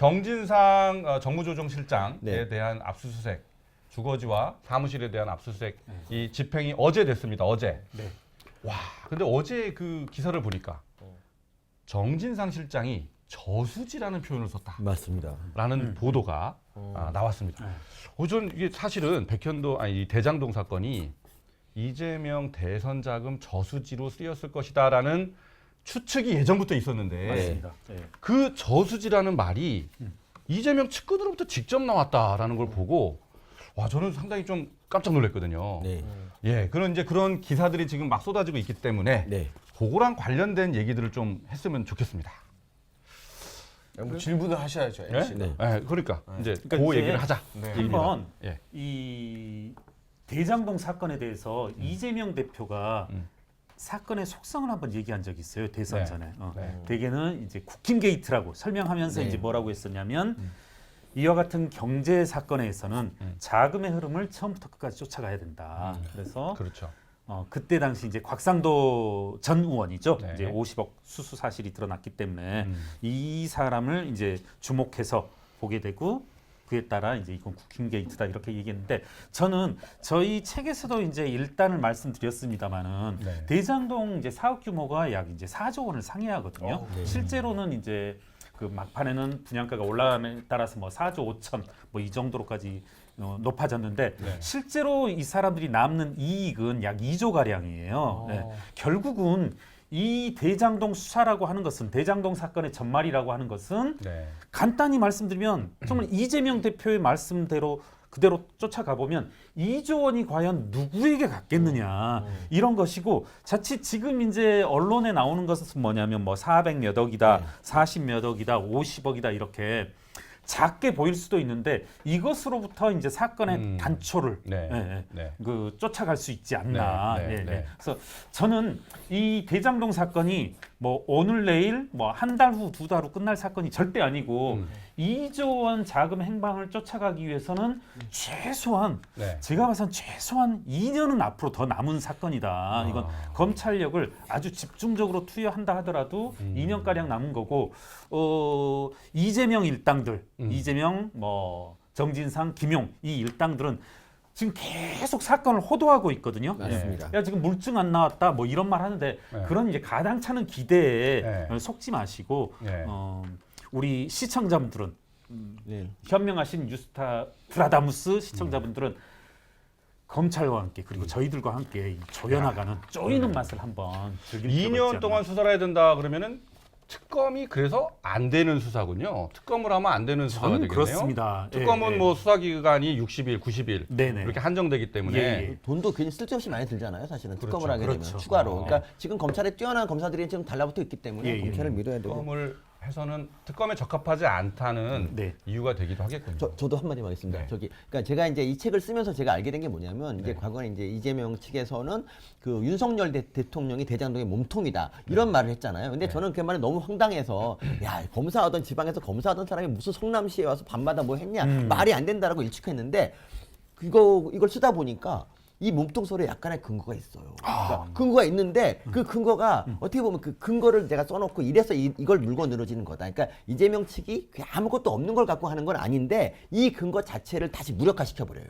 정진상 어, 정무조정실장에 네. 대한 압수수색 주거지와 사무실에 대한 압수수색 이 집행이 어제 됐습니다. 어제. 네. 와, 근데 어제 그 기사를 보니까 정진상 실장이 저수지라는 표현을 썼다라는 맞습니다. 보도가 아, 나왔습니다. 네. 어, 전 이게 사실은 백현도 아니 이 대장동 사건이 이재명 대선 자금 저수지로 쓰였을 것이다라는 추측이 예전부터 있었는데 맞습니다. 네. 그 저수지라는 말이 이재명 측근으로부터 직접 나왔다라는 걸 보고 와 저는 상당히 좀 깜짝 놀랐거든요. 네. 예, 그런 이제 그런 기사들이 지금 막 쏟아지고 있기 때문에 네. 그거랑 관련된 얘기들을 좀 했으면 좋겠습니다. 뭐 질문을 하셔야죠. 예? MC. 네. 예, 그러니까 이제 그러니까 그 이제 얘기를 하자. 네. 한번 예. 이 대장동 사건에 대해서 이재명 대표가 음. 사건의 속성을 한번 얘기한 적이 있어요 대선 네. 전에. 어. 네. 대개는 이제 국힘 게이트라고 설명하면서 네. 이제 뭐라고 했었냐면 이와 같은 경제 사건에서는 음. 자금의 흐름을 처음부터 끝까지 쫓아가야 된다. 그래서 그렇죠. 어, 그때 당시 이제 곽상도 전 의원이죠. 네. 이제 50억 수수 사실이 드러났기 때문에 음. 이 사람을 이제 주목해서 보게 되고 그에 따라 이제 이건 국힘 게이트다 이렇게 얘기했는데 저는 저희 책에서도 이제 일단을 말씀드렸습니다만은 네. 대장동 이제 사업 규모가 약 이제 4조 원을 상회하거든요. 어, 네. 실제로는 이제 그 막판에는 분양가가 올라감에 따라서 뭐 4조 5천 뭐 이 정도로까지 어, 높아졌는데 네. 실제로 이 사람들이 남는 이익은 약 2조 가량이에요. 어. 네. 결국은 이 대장동 수사라고 하는 것은 대장동 사건의 전말이라고 하는 것은 네. 간단히 말씀드리면 정말 이재명 대표의 말씀대로 그대로 쫓아가 보면 2조 원이 과연 누구에게 갔겠느냐 이런 것이고 자칫 지금 이제 언론에 나오는 것은 뭐냐면 뭐 400몇 억이다, 40몇 억이다, 50억이다 이렇게 작게 보일 수도 있는데 이것으로부터 이제 사건의 음. 단초를 네. 예, 예. 네. 그 쫓아갈 수 있지 않나. 네, 네, 예, 예. 네. 그래서 저는 이 대장동 사건이 뭐 오늘 내일 뭐 한 달 후 두 달 후 끝날 사건이 절대 아니고 음. 2조 원 자금 행방을 쫓아가기 위해서는 최소한 네. 제가 봐선 최소한 2년은 앞으로 더 남은 사건이다. 이건 검찰력을 아주 집중적으로 투여한다 하더라도 음. 2년 가량 남은 거고 어 이재명 일당들, 음. 이재명 뭐 정진상, 김용 이 일당들은 지금 계속 사건을 호도하고 있거든요. 맞습니다. 예. 야 지금 물증 안 나왔다 뭐 이런 말 하는데 네. 그런 이제 가당차는 기대에 네. 속지 마시고 네. 어, 우리 시청자분들은 네. 현명하신 뉴스타 브라다무스 시청자분들은 검찰과 함께 그리고 저희들과 함께 이 조여나가는 쪼이는 맛을 한번 즐길 필요가 있지 2년 않나. 동안 수사를 해야 된다 그러면은 특검이 그래서 안 되는 수사군요. 특검을 하면 안 되는 수사가 저는 되겠네요. 그렇습니다. 예, 특검은 예. 뭐 수사 기간이 60일, 90일 네네. 이렇게 한정되기 때문에 예, 예. 돈도 괜히 쓸데없이 많이 들잖아요. 사실은 그렇죠. 특검을 하게 그렇죠. 되면 추가로. 어. 그러니까 지금 검찰에 뛰어난 검사들이 지금 달라붙어 있기 때문에 예, 예. 검찰을 밀어야 되고. 특검을 해서는 특검에 적합하지 않다는 네. 이유가 되기도 하겠군요. 저, 저도 한마디 하겠습니다. 네. 저기, 그러니까 제가 이제 이 책을 쓰면서 제가 알게 된 게 뭐냐면 이제 네. 과거에 이제 이재명 측에서는 그 윤석열 대, 대통령이 대장동의 몸통이다 네. 이런 말을 했잖아요. 근데 저는 그 말이 너무 황당해서 야 검사하던 지방에서 검사하던 사람이 무슨 성남시에 와서 밤마다 뭐 했냐 음. 말이 안 된다라고 일축했는데 그거 이걸 쓰다 보니까 이 몸통 소리에 약간의 근거가 있어요. 그러니까 근거가 있는데 그 근거가 어떻게 보면 그 근거를 내가 써놓고 이래서 이, 이걸 물고 늘어지는 거다. 그러니까 이재명 측이 그냥 아무것도 없는 걸 갖고 하는 건 아닌데 이 근거 자체를 다시 무력화시켜 버려요.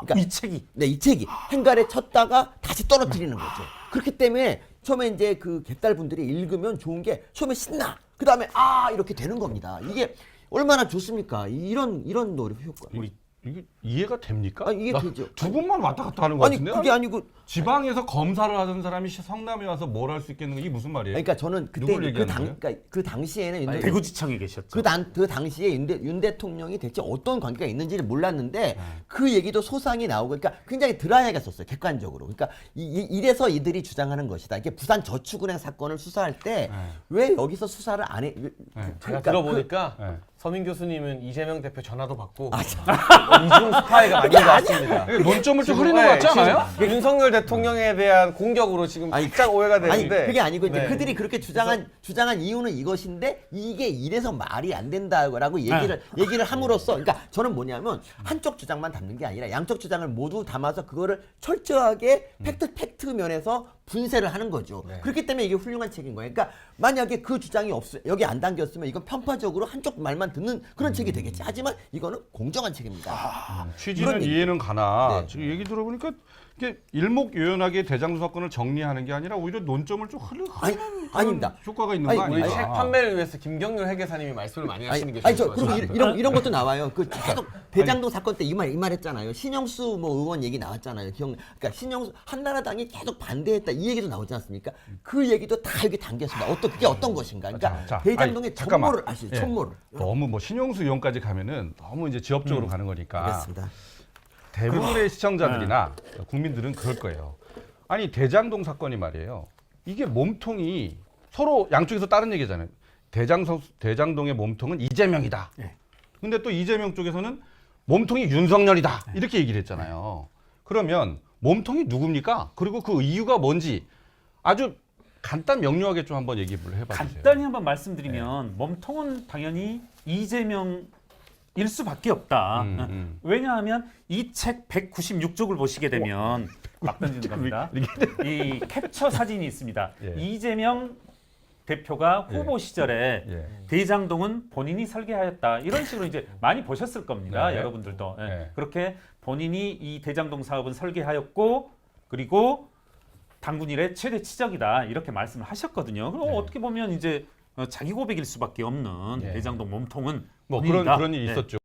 그러니까 이 책이 네, 이 책이 행간에 쳤다가 다시 떨어뜨리는 거죠. 그렇기 때문에 처음에 이제 그 개딸 분들이 읽으면 좋은 게 처음에 신나. 그 다음에 아 이렇게 되는 겁니다. 이게 얼마나 좋습니까? 이런 이런 노래 효과. 우리 이게 이해가 됩니까? 아, 이해 나 되죠. 두 분만 왔다 갔다 하는 것 아니 같은데. 그게 아니고 지방에서 검사를 하던 사람이 성남에 와서 뭘 할 수 있겠는 거 이게 무슨 말이에요? 그러니까 저는 그때 누굴 그, 얘기하는 당, 거예요? 그러니까 그 당시에는 윤, 대, 대구지청에 계셨죠. 그, 단, 그 당시에 윤, 대, 윤 대통령이 대체 어떤 관계가 있는지를 몰랐는데 그 얘기도 소상히 나오고 그러니까 굉장히 드라이하게 썼어요 객관적으로 그러니까 이, 이- 이래서 이들이 주장하는 것이다 이게 부산 저축은행 사건을 수사할 때 왜 여기서 수사를 안해 네. 제가 그러니까 들어보니까 네. 서민 교수님은 이재명 대표 전화도 받고 이중 스파이가 것 같습니다. 이게 논점을 좀 흐리는 것 네, 같지 않아요? 윤석열 대통령에 대한 공격으로 지금 아니, 살짝 오해가 아니 되는데 그게 아니고 이제 네. 그들이 그렇게 주장한 주장한 이유는 이것인데 이게 이래서 말이 안 된다라고 얘기를 얘기를 함으로써 그러니까 저는 뭐냐면 한쪽 주장만 담는 게 아니라 양쪽 주장을 모두 담아서 그거를 철저하게 팩트 팩트 면에서 분쇄를 하는 거죠. 네. 그렇기 때문에 이게 훌륭한 책인 거예요. 그러니까 만약에 그 주장이 없 여기 안 담겼으면 이건 편파적으로 한쪽 말만 듣는 그런 책이 되겠지. 하지만 이거는 공정한 책입니다. 음, 취지는. 이해는 가나 네. 지금 얘기 들어보니까 이게 일목요연하게 대장동 사건을 정리하는 게 아니라 오히려 논점을 좀 흐르 아니, 아닙니다. 효과가 있는 아니, 거 우리 아니야? 책 판매를 위해서 김경률 회계사님이 말씀을 많이 하시는 게 아니 좋을 저것 그리고 같아요. 이- 이런 이런 것도 나와요. 그 계속 대장동 사건 때 이 말 이 말했잖아요. 신영수 뭐 의원 얘기 나왔잖아요. 기억 그러니까 신영수 한나라당이 계속 반대했다 이 얘기도 나오지 않습니까? 그 얘기도 다 여기 담겼습니다. 어떤 그게 어떤 것인가? 그러니까 자, 자, 대장동의 잠깐만. 촌모를 아시죠? 예. 촌모를. 너무 뭐 신용수 의원까지 가면은 너무 이제 지역적으로 가는 거니까 알겠습니다. 대부분의 시청자들이나 국민들은 그럴 거예요. 아니 대장동 사건이 말이에요. 이게 몸통이 서로 양쪽에서 다른 얘기잖아요. 대장성 대장동의 몸통은 이재명이다. 네. 근데 또 이재명 쪽에서는 몸통이 윤석열이다. 이렇게 얘기를 했잖아요. 그러면 몸통이 누굽니까? 그리고 그 이유가 뭔지 아주 간단 명료하게 좀 한번 얘기 를 해봐 주세요. 간단히 한번 말씀드리면 몸통은 당연히 이재명 일 수밖에 없다. 음, 음. 왜냐하면 이 책 196쪽을 보시게 되면 막 던지는 겁니다. 이 캡처 사진이 있습니다. 예. 이재명 대표가 후보 시절에 예. 대장동은 본인이 설계하였다 이런 식으로 이제 많이 보셨을 겁니다 네. 여러분들도 예. 네. 그렇게 본인이 이 대장동 사업은 설계하였고 그리고 당군 일의 최대 치적이다 이렇게 말씀을 하셨거든요 그럼 네. 어떻게 보면 이제 어, 자기 고백일 수밖에 없는 예. 대장동 몸통은 뭐 본인이다. 그런 그런 일이 네. 있었죠.